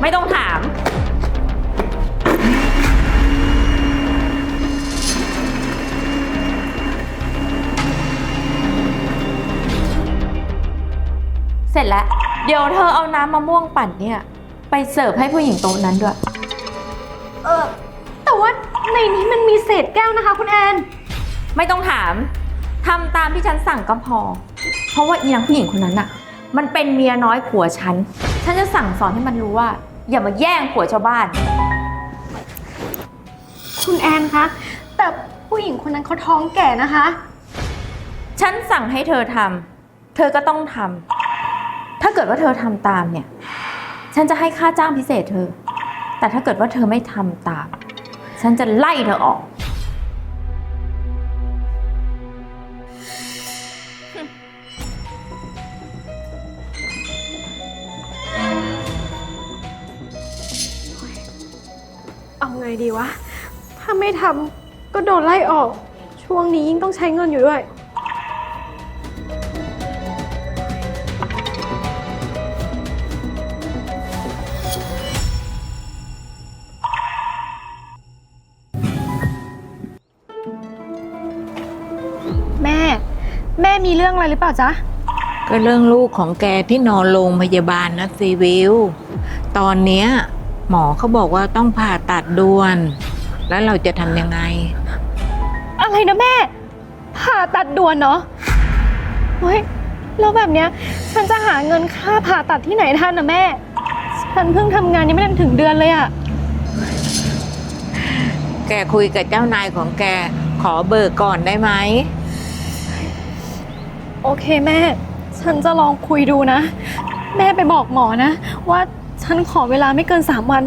ไม่ต้องถาม เสร็จแล้ว เดี๋ยวเธอเอาน้ำมะม่วงปั่นเนี่ย ไปเสิร์ฟให้ผู้หญิงโต๊ะนั้นด้วย เออ แต่ว่าในนี้มันมีเศษแก้วนะคะ คุณแอน ไม่ต้องถาม ทำตามที่ฉันสั่งก็พอ เพราะว่าอีนางผู้หญิงคนนั้นอะมันเป็นเมียน้อยผัวฉัน ฉันจะสั่งสอนให้มันรู้ว่า อย่ามาแย่งผัวชาวบ้าน คุณแอนคะ แต่ผู้หญิงคนนั้นเขาท้องแก่นะคะ ฉันสั่งให้เธอทำเธอก็ต้องทำถ้าเกิดว่าเธอทำตามเนี่ย ฉันจะให้ค่าจ้างพิเศษเธอ แต่ถ้าเกิดว่าเธอไม่ทำตาม ฉันจะไล่เธอออก ไงดีวะ ถ้าไม่ทำก็โดนไล่ออก ช่วงนี้ยิ่งต้องใช้เงินอยู่ด้วย แม่ แม่มีเรื่องอะไรหรือเปล่าจ๊ะ ก็เรื่องลูกของแกที่นอนโรงพยาบาลนะซีวิว ตอนเนี้ย หมอเขาบอกว่าต้องผ่าตัดด่วน แล้วเราจะทำยังไง อะไรนะแม่ ผ่าตัดด่วนเนาะเฮ้ยแล้วแบบเนี้ย ฉันจะหาเงินค่าผ่าตัดที่ไหนทันนะแม่ ฉันเพิ่งทำงานยังไม่ได้ถึงเดือนเลยอะแกคุยกับเจ้านายของแกขอเบิกก่อนได้ไหม โอเคแม่ ฉันจะลองคุยดูนะ แม่ไปบอกหมอนะ ว่า ฉันขอเวลาไม่เกินสามวัน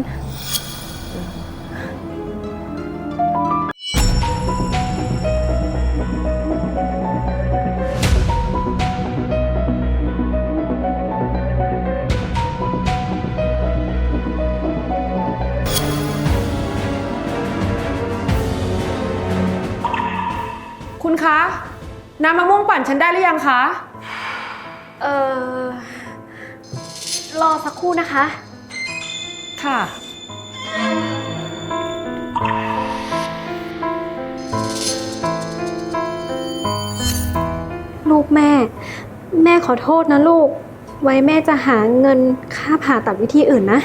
คุณคะ น้ำมะม่วงปั่นฉันได้หรือยังคะ เออรอสักครู่นะคะ ค่ะ ลูกแม่ แม่ขอโทษนะลูก ไว้แม่จะหาเงินค่าผ่าตัดวิธีอื่นนะ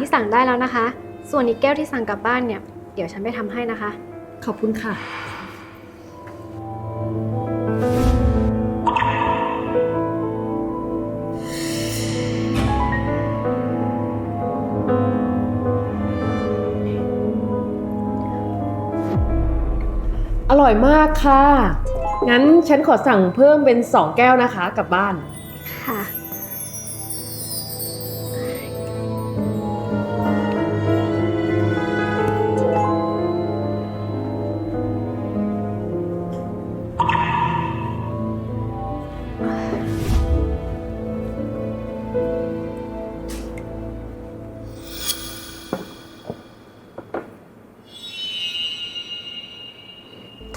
ที่สั่งได้แล้วนะคะ ส่วนอีกแก้วที่สั่งกลับบ้านเนี่ย เดี๋ยวฉันไปทำให้นะคะ ขอบคุณค่ะ อร่อยมากค่ะ งั้นฉันขอสั่งเพิ่มเป็น 2 แก้วนะคะกลับบ้าน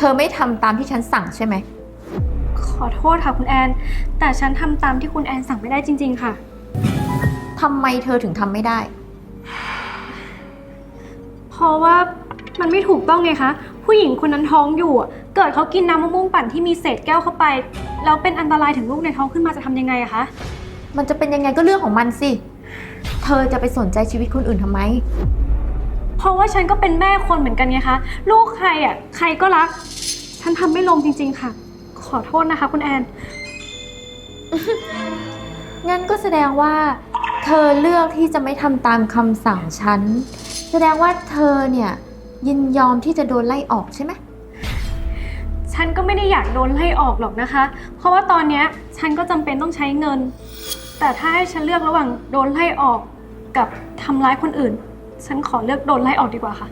ธอไม่ทำตามที่ฉันสั่งใช่ไหม ขอโทษค่ะคุณแอน แต่ฉันทำตามที่คุณแอนสั่งไม่ได้จริง ๆ ค่ะ ทำไมเธอถึงทำไม่ได้ เพราะว่ามันไม่ถูกต้องไงคะ ผู้หญิงคนนั้นท้องอยู่อะเกิดเขากินน้ำมะม่วงปั่นที่มีเศษแก้วเข้าไป แล้วเป็นอันตรายถึงลูกในท้องขึ้นมาจะทำยังไงอะคะ มันจะเป็นยังไงก็เรื่องของมันสิ เธอจะไปสนใจชีวิตคนอื่นทำไม เพราะว่าฉันก็เป็นแม่คนเหมือนกันไงคะ ลูกใครอะใครก็รัก ฉันทำไม่ลงจริง ๆ ค่ะ ขอโทษนะคะ คุณแอน งั้นก็แสดงว่า เธอเลือกที่จะไม่ทำตามคำสั่งฉัน แสดงว่าเธอเนี่ยยินยอมที่จะโดนไล่ออกใช่ไหม ฉันก็ไม่ได้อยากโดนไล่ออกหรอกนะคะ เพราะว่าตอนเนี้ยฉันก็จำเป็นต้องใช้เงิน แต่ถ้าให้ฉันเลือกระหว่างโดนไล่ออกกับทำร้ายคนอื่น ฉันขอเลือกโดนไล่ออกดีกว่าค่ะ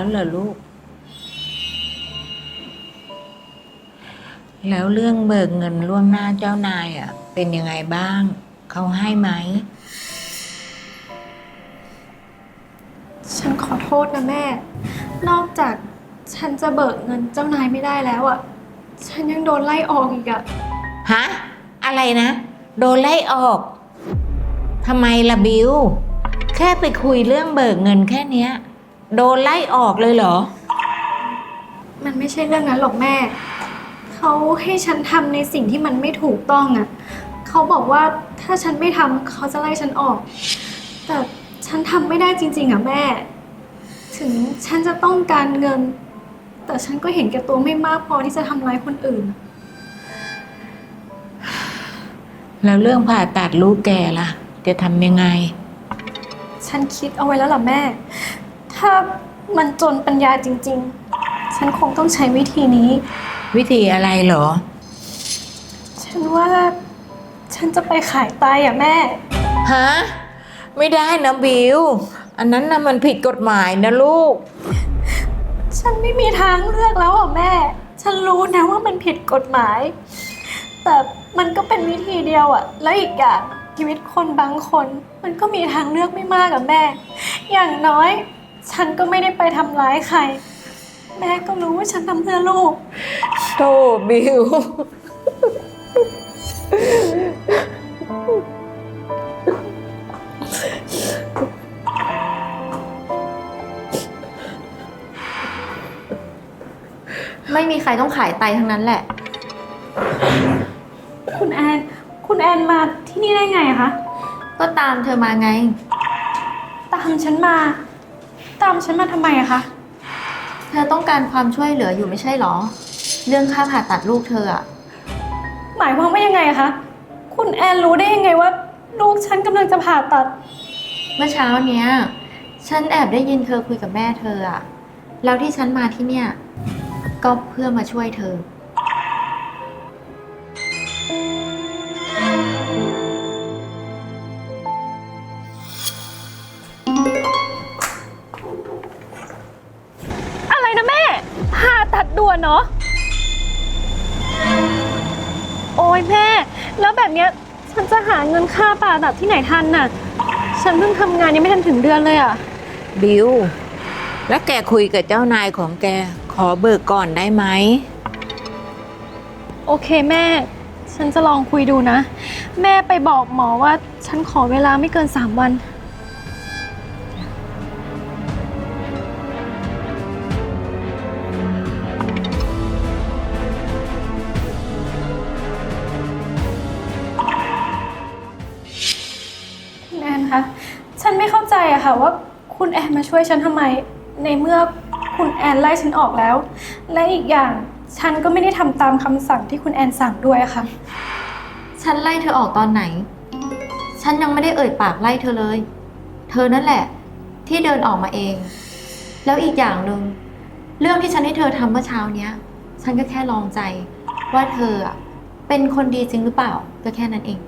แล้วเหรอลูก แล้วเรื่องเบิกเงินล่วงหน้าเจ้านายอะ เป็นยังไงบ้าง เขาให้ไหม ฉันขอโทษนะแม่ นอกจากฉันจะเบิกเงินเจ้านายไม่ได้แล้วอะ่ะ ฉันยังโดนไล่ออกอีกอะ่ะ ฮะ อะไรนะ โดนไล่ออก ทำไมล่ะบิว แค่ไปคุยเรื่องเบิกเงินแค่เนี้ย โดนไล่ออกเลยเหรอ มันไม่ใช่เรื่องนั้นหรอกแม่ เขาให้ฉันทำในสิ่งที่มันไม่ถูกต้องอะ่ะ เขาบอกว่าถ้าฉันไม่ทำเขาจะไล่ฉันออก แต่ฉันทำไม่ได้จริง ๆอะ่ะแม่ ถึงฉันจะต้องการเงิน แต่ฉันก็เห็นแก่ตัวไม่มากพอที่จะทำร้ายคนอื่น แล้วเรื่องผ่าตัดลูกแกล่ะ จะทำยังไง ฉันคิดเอาไว้แล้วล่ะแม่ ถ้ามันจนปัญญาจริง ๆ ฉันคงต้องใช้วิธีนี้ วิธีอะไรเหรอ ฉันว่าฉันจะไปขายไตอะแม่ ฮะ ไม่ได้นะบิว อันนั้นนะมันผิดกฎหมายนะลูก ฉันไม่มีทางเลือกแล้วอะแม่ ฉันรู้นะว่ามันผิดกฎหมาย แต่มันก็เป็นวิธีเดียวอะ แล้วอีกอย่างชีวิตคนบางคน มันก็มีทางเลือกไม่มากอะแม่ อย่างน้อย ฉันก็ไม่ได้ไปทำร้ายใคร แม่ก็รู้ว่าฉันทำเพื่อลูก โธ่บิว ไม่มีใครต้องขายไตทั้งนั้นแหละ คุณแอน คุณแอนมาที่นี่ได้ไงอะคะ ก็ตามเธอมาไง ตามฉันมา ตามฉันมาทำไมอะคะ เธอต้องการความช่วยเหลืออยู่ไม่ใช่หรอ เรื่องค่าผ่าตัดลูกเธออะหมายความว่ายังไงอะคะ คุณแอนรู้ได้ยังไงว่า ลูกฉันกำลังจะผ่าตัด เมื่อเช้าเนี้ย ฉันแอบได้ยินเธอคุยกับแม่เธออะแล้วที่ฉันมาที่เนี่ย ก็เพื่อมาช่วยเธอ ตัดด่วนเนาะ โอ้ยแม่ แล้วแบบเนี้ยฉันจะหาเงินค่าผ่าตัดที่ไหนทันน่ะ ฉันเพิ่งทำงานยังไม่ทันถึงเดือนเลยอะบิว แล้วแกคุยกับเจ้านายของแกขอเบิกก่อนได้ไหม โอเคแม่ ฉันจะลองคุยดูนะ แม่ไปบอกหมอว่า ฉันขอเวลาไม่เกิน 3 วัน เข้าใจอะค่ะว่าคุณแอนมาช่วยฉันทำไม ในเมื่อคุณแอนไล่ฉันออกแล้ว และอีกอย่างฉันก็ไม่ได้ทำตามคำสั่งที่คุณแอนสั่งด้วยอะค่ะ ฉันไล่เธอออกตอนไหน ฉันยังไม่ได้เอ่ยปากไล่เธอเลย เธอนั่นแหละ ที่เดินออกมาเอง แล้วอีกอย่างหนึ่งเรื่องที่ฉันให้เธอทำเมื่อเช้าเนี้ย ฉันก็แค่ลองใจ ว่าเธออะเป็นคนดีจริงหรือเปล่าก็แค่นั้นเอง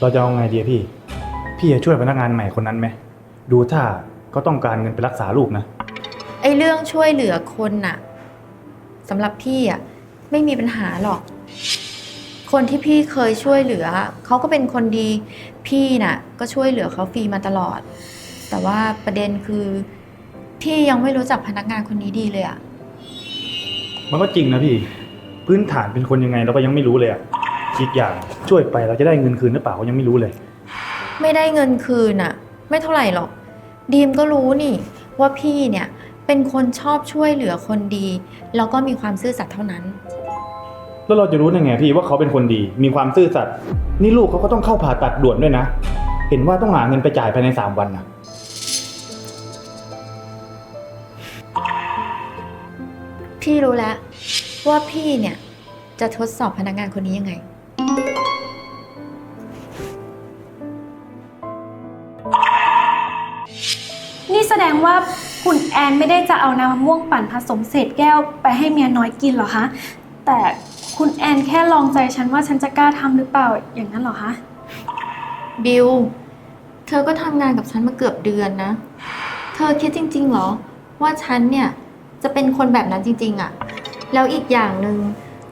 เราจะเอาไงดีอะพี่ พี่จะช่วยพนักงานใหม่คนนั้นไหม ดูถ้าก็ต้องการเงินไปรักษาลูกนะ ไอ้เรื่องช่วยเหลือคนน่ะสำหรับพี่อะไม่มีปัญหาหรอก คนที่พี่เคยช่วยเหลือ เขาก็เป็นคนดี พี่น่ะ ก็ช่วยเหลือเขาฟรีมาตลอด แต่ว่าประเด็นคือ พี่ยังไม่รู้จักพนักงานคนนี้ดีเลยอะมันก็จริงนะพี่ พื้นฐานเป็นคนยังไงเราก็ยังไม่รู้เลยอะอีกอย่าง ช่วยไปเราจะได้เงินคืนหรือเปล่าก็ยังไม่รู้เลย ไม่ได้เงินคืนอะไม่เท่าไหร่หรอกดีมก็รู้นี่ ว่าพี่เนี่ยเป็นคนชอบช่วยเหลือคนดี แล้วก็มีความซื่อสัตย์เท่านั้น แล้วเราจะรู้ได้ไงพี่ว่าเขาเป็นคนดี มีความซื่อสัตย์นี่ลูกเขาก็ต้องเข้าผ่าตัดด่วนด้วยนะ เห็นว่าต้องหาเงินไปจ่ายภายในสามวันนะพี่รู้แล้วว่าพี่เนี่ยจะทดสอบพนักงานคนนี้ยังไง ว่าคุณแอนไม่ได้จะเอาน้ำมะม่วงปั่นผสมเศษแก้วไปให้เมียน้อยกินเหรอคะ แต่คุณแอนแค่ลองใจฉันว่าฉันจะกล้าทำหรือเปล่าอย่างนั้นเหรอคะ บิว เธอก็ทำงานกับฉันมาเกือบเดือนนะ เธอคิดจริง ๆ เหรอ ว่าฉันเนี่ย จะเป็นคนแบบนั้นจริง ๆอะแล้วอีกอย่างหนึ่ง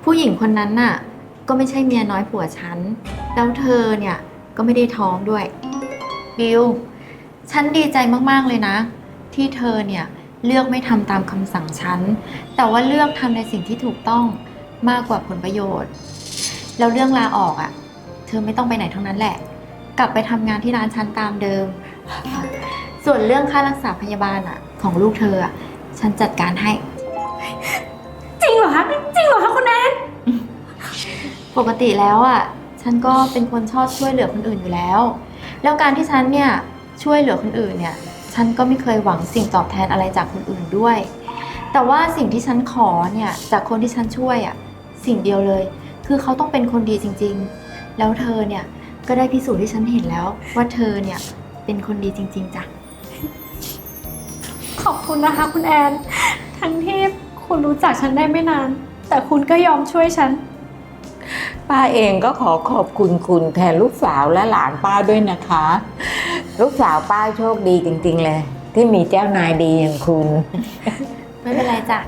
ผู้หญิงคนนั้นน่ะ ก็ไม่ใช่เมียน้อยผัวฉัน แล้วเธอเนี่ยก็ไม่ได้ท้องด้วย บิว ฉันดีใจมาก ๆ เลยนะ ที่เธอเนี่ยเลือกไม่ทำตามคำสั่งฉัน แต่ว่าเลือกทำในสิ่งที่ถูกต้องมากกว่าผลประโยชน์ แล้วเรื่องลาออกอะ่ะ เธอไม่ต้องไปไหนทั้งนั้นแหละ กลับไปทำงานที่ร้านฉันตามเดิม ส่วนเรื่องค่ารักษาพยาบาลอะ ของลูกเธออะ ฉันจัดการให้ จริงเหรอคะ จริงเหรอคะคุณแอนปกติแล้วอะ ฉันก็เป็นคนชอบช่วยเหลือคนอื่นอยู่แล้ว แล้วการที่ฉันเนี่ยช่วยเหลือคนอื่นเนี่ย ฉันก็ไม่เคยหวังสิ่งตอบแทนอะไรจากคนอื่นด้วย แต่ว่าสิ่งที่ฉันขอเนี่ยจากคนที่ฉันช่วยอะสิ่งเดียวเลย คือเขาต้องเป็นคนดีจริง ๆ แล้วเธอเนี่ยก็ได้พิสูจน์ให้ฉันเห็นแล้ว ว่าเธอเนี่ยเป็นคนดีจริง ๆจ้ะขอบคุณนะคะคุณแอน ทั้งที่คุณรู้จักฉันได้ไม่นาน แต่คุณก็ยอมช่วยฉัน ป้าเองก็ขอขอบคุณคุณแทนลูกสาวและหลานป้าด้วยนะคะ ลูกสาวป้าโชคดีจริง ๆ เลย ที่มีเจ้านายดีอย่างคุณ ไม่เป็นไรจ้ะ